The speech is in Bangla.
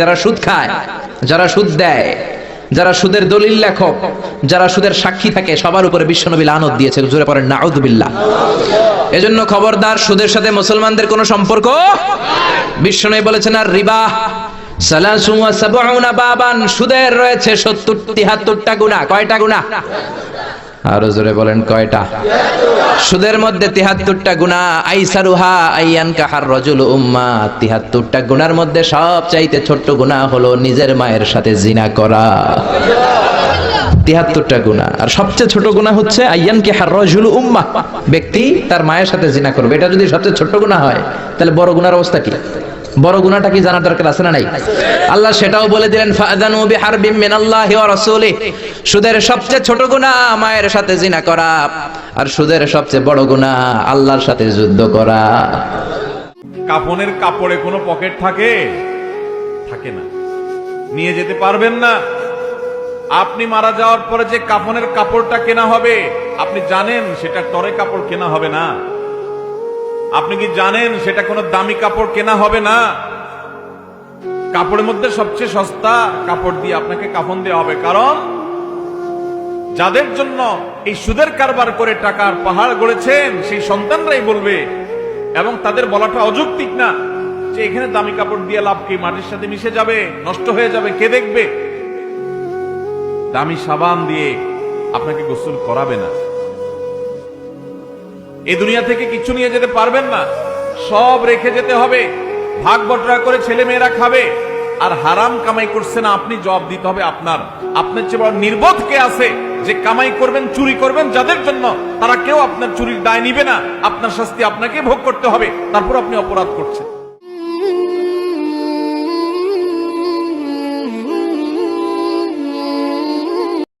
যারা সুদ খায়, যারা সুদ দেয়, যারা সুদের দলিল লেখক, যারা সুদের সাক্ষী থাকে, সবার উপরে বিশ্বনবী লানত দিয়েছে জোরে পড়েন নাউযুবিল্লাহ এজন্য খবরদার, সুদের সাথে মুসলমানদের কোনো সম্পর্ক? বিশ্বনবী বলেছেন, আর রিবা সালাসু ওয়া সাবউনা বাবান। সুদের রয়েছে 70 73টা গুনাহ কয়টা গুনাহ আরও জোরে বলেন কয়টা? সুদের মধ্যে তিহাত্তরটা গুণা, আইসারুহা, আইয়ান কাহার রজুল উম্মা। তিহাত্তরটা গুনার মধ্যে সব চাইতে ছোট্ট গুণা হলো নিজের মায়ের সাথে জিনা করা। তিহাত্তরটা গুণা। আর সবচেয়ে ছোট গুণা হচ্ছে আইয়ান কে হার রজুল উম্মা। ব্যক্তি তার মায়ের সাথে জিনা করবে। এটা যদি সবচেয়ে ছোট্ট গুণা হয়, তাহলে বড় গুনার অবস্থা কি? বড় গুনাহটা কি জানার দরকার আছে না নাই? আল্লাহ সেটাও বলে দিলেন ফাদানু বিহারবিম মিনাল্লাহি ওয়া রাসূলিহি। সুদের সবচেয়ে ছোট গুনাহ মায়ের সাথে জিনা করা, আর সুদের সবচেয়ে বড় গুনাহ আল্লাহর সাথে যুদ্ধ করা। কাফনের কাপড়ে কোনো পকেট থাকে? থাকে না। নিয়ে যেতে পারবেন না। আপনি মারা যাওয়ার পরে যে কাফনের কাপড়টা কেনা হবে, আপনি জানেন সেটা টরে কাপড় কেনা হবে না। আপনি কি জানেন সেটা কোনো দামি কাপড় কেনা হবে না? কাপড়ের মধ্যে সবচেয়ে সস্তা কাপড় দিয়ে আপনাকে কাফন দেওয়া হবে। কারণ যাদের জন্য এই সুদের কারবার করে টাকার পাহাড় গড়েছেন, সেই সন্তানরাই বলবে, এবং তাদের বলাটা অযৌক্তিক না যে এখানে দামি কাপড় দিয়ে লাভ কি? মাটির সাথে মিশে যাবে, নষ্ট হয়ে যাবে, কে দেখবে? দামি সাবান দিয়ে আপনাকে গোসল করাবে না। এই দুনিয়া থেকে কিছু নিয়ে যেতে পারবেন না। সব রেখে যেতে হবে। ভাগ বটরা করে ছেলে মেয়েরা খাবে। আর হারাম কামাই করছে না, আপনি জব দিতে হবে আপনার। আপনার চেয়ে বড় নির্বোধ কে আছে যে কামাই করবেন, চুরি করবেন যাদের জন্য? তারা কেউ আপনার চুরির দায় নিবে না। আপনার শাস্তি আপনাকে ভোগ করতে হবে। তারপর আপনি অপরাধ করছেন।